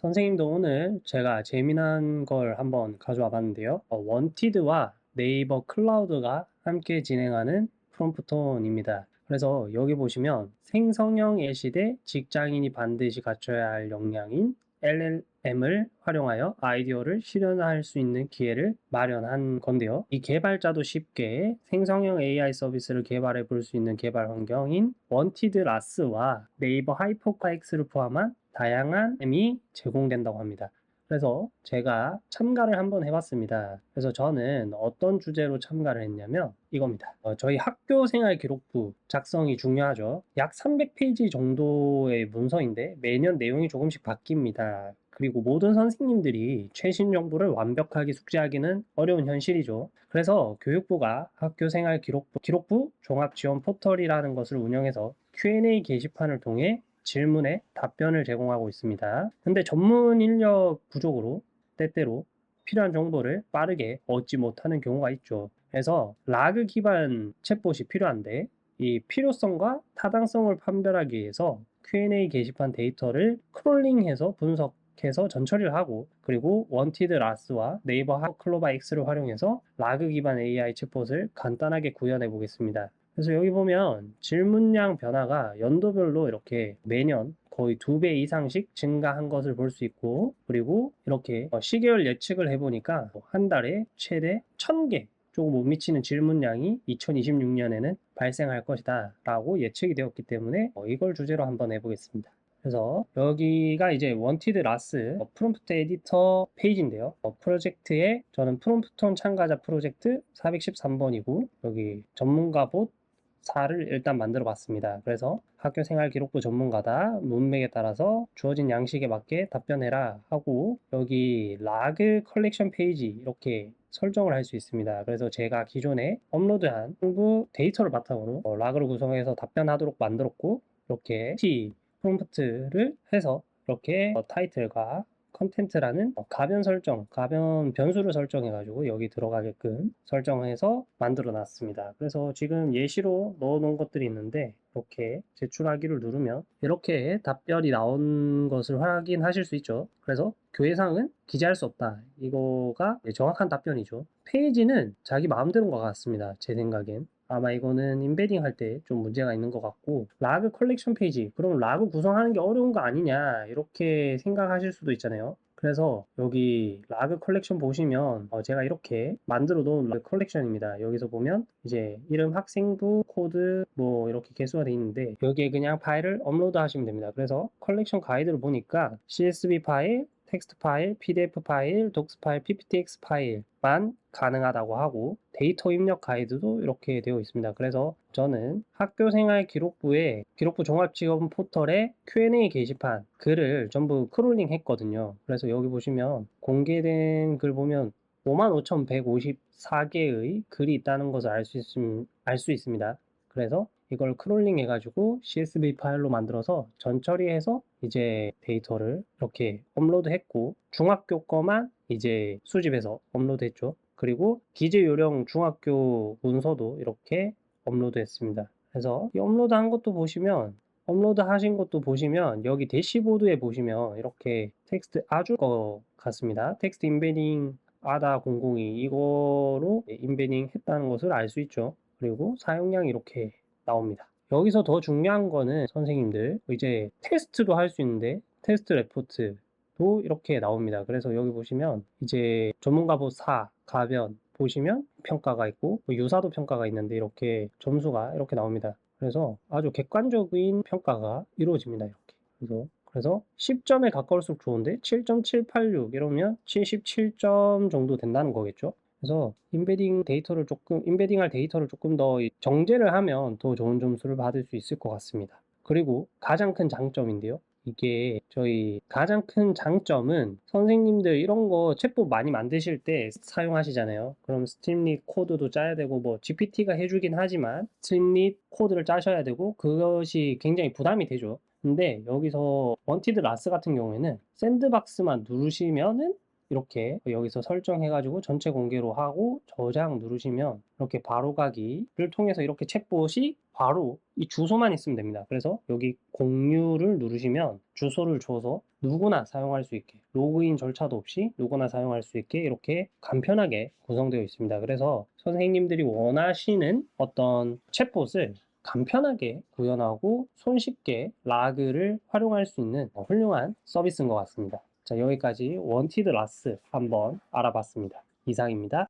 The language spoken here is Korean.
선생님도 오늘 제가 재미난 걸 한번 가져와 봤는데요. 어, 원티드와 네이버 클라우드가 함께 진행하는 프롬프톤입니다. 그래서 여기 보시면 생성형 시대 직장인이 반드시 갖춰야 할 역량인 LLM을 활용하여 아이디어를 실현할 수 있는 기회를 마련한 건데요. 이 개발자도 쉽게 생성형 AI 서비스를 개발해 볼 수 있는 개발 환경인 원티드 라스와 네이버 하이퍼카엑스를 포함한 다양한 앱이 제공된다고 합니다. 그래서 제가 참가를 한번 해봤습니다. 그래서 저는 어떤 주제로 참가를 했냐면 이겁니다. 어, 저희 학교 생활 기록부 작성이 중요하죠. 약 300페이지 정도의 문서인데 매년 내용이 조금씩 바뀝니다. 그리고 모든 선생님들이 최신 정보를 완벽하게 숙지하기는 어려운 현실이죠. 그래서 교육부가 학교 생활 기록부, 기록부 종합 지원 포털이라는 것을 운영해서 Q&A 게시판을 통해 질문에 답변을 제공하고 있습니다. 근데 전문 인력 부족으로 때때로 필요한 정보를 빠르게 얻지 못하는 경우가 있죠. 그래서 라그 기반 챗봇이 필요한데 이 필요성과 타당성을 판별하기 위해서 Q&A 게시판 데이터를 크롤링해서 분석해서 전처리를 하고 그리고 원티드 라스와 네이버 클로바 X를 활용해서 라그 기반 AI 챗봇을 간단하게 구현해 보겠습니다. 그래서 여기 보면 질문량 변화가 연도별로 이렇게 매년 거의 두 배 이상씩 증가한 것을 볼 수 있고 그리고 이렇게 어, 시계열 예측을 해보니까 한 달에 최대 1000개 조금 못 미치는 질문량이 2026년에는 발생할 것이다 라고 예측이 되었기 때문에 어, 이걸 주제로 한번 해보겠습니다. 그래서 여기가 이제 원티드 라스 어, 프롬프트 에디터 페이지인데요. 어, 프로젝트에 저는 프롬프톤 참가자 프로젝트 413번이고 여기 전문가 봇 4를 일단 만들어 봤습니다. 그래서 학교 생활 기록부 전문가다 문맥에 따라서 주어진 양식에 맞게 답변해라 하고 여기 라그 컬렉션 페이지 이렇게 설정을 할 수 있습니다. 그래서 제가 기존에 업로드한 홍보 데이터를 바탕으로 어, 락을 구성해서 답변하도록 만들었고 이렇게 T 프롬프트를 해서 이렇게 어, 타이틀과 컨텐트라는 어, 가변 설정, 가변 변수를 설정해가지고 여기 들어가게끔 설정해서 만들어 놨습니다. 그래서 지금 예시로 넣어 놓은 것들이 있는데 이렇게 제출하기를 누르면 이렇게 답변이 나온 것을 확인하실 수 있죠. 그래서 교회상은 기재할 수 없다. 이거가 정확한 답변이죠. 페이지는 자기 마음대로인 것 같습니다. 제 생각엔. 아마 이거는 인베딩 할 때 좀 문제가 있는 것 같고 라그 컬렉션 페이지 그럼 라그 구성하는 게 어려운 거 아니냐 이렇게 생각하실 수도 있잖아요. 그래서 여기 라그 컬렉션 보시면 어 제가 이렇게 만들어 놓은 라그 컬렉션입니다. 여기서 보면 이제 이름 학생부 코드 뭐 이렇게 개수가 되어 있는데 여기에 그냥 파일을 업로드 하시면 됩니다. 그래서 컬렉션 가이드를 보니까 CSV 파일 텍스트 파일, PDF 파일, 독스 파일, PPTX 파일만 가능하다고 하고 데이터 입력 가이드도 이렇게 되어 있습니다. 그래서 저는 학교생활 기록부에 기록부 종합지원 포털에 Q&A 게시판 글을 전부 크롤링 했거든요. 그래서 여기 보시면 공개된 글 보면 55,154개의 글이 있다는 것을 알 수 있습니다. 그래서 이걸 크롤링 해가지고 CSV 파일로 만들어서 전 처리해서 이제 데이터를 이렇게 업로드 했고 중학교 거만 이제 수집해서 업로드 했죠. 그리고 기재 요령 중학교 문서도 이렇게 업로드 했습니다. 그래서 이 업로드 한 것도 보시면 업로드 하신 것도 보시면 여기 대시보드에 보시면 이렇게 텍스트 아주 거 같습니다. 텍스트 인베딩 아다 002 이거로 인베딩 했다는 것을 알 수 있죠. 그리고 사용량이 이렇게 나옵니다. 여기서 더 중요한 거는 선생님들 이제 테스트도 할 수 있는데 테스트 레포트도 이렇게 나옵니다. 그래서 여기 보시면 이제 전문가보 4 가변 보시면 평가가 있고 뭐 유사도 평가가 있는데 이렇게 점수가 이렇게 나옵니다. 그래서 아주 객관적인 평가가 이루어집니다. 이렇게. 그래서 그래서 10점에 가까울수록 좋은데 7.786 이러면 77점 정도 된다는 거겠죠. 그래서 인베딩 데이터를 조금 인베딩할 데이터를 조금 더 정제를 하면 더 좋은 점수를 받을 수 있을 것 같습니다. 그리고 가장 큰 장점인데요. 이게 저희 가장 큰 장점은 선생님들 이런 거 챗봇 많이 만드실 때 사용하시잖아요. 그럼 스팀릿 코드도 짜야 되고 뭐 GPT가 해주긴 하지만 스팀릿 코드를 짜셔야 되고 그것이 굉장히 부담이 되죠. 근데 여기서 원티드 라스 같은 경우에는 샌드박스만 누르시면은 이렇게 여기서 설정해가지고 전체 공개로 하고 저장 누르시면 이렇게 바로가기를 통해서 이렇게 챗봇이 바로 이 주소만 있으면 됩니다. 그래서 여기 공유를 누르시면 주소를 줘서 누구나 사용할 수 있게 로그인 절차도 없이 누구나 사용할 수 있게 이렇게 간편하게 구성되어 있습니다. 그래서 선생님들이 원하시는 어떤 챗봇을 간편하게 구현하고 손쉽게 라그를 활용할 수 있는 훌륭한 서비스인 것 같습니다. 자, 여기까지 원티드 라스 한번 알아봤습니다. 이상입니다.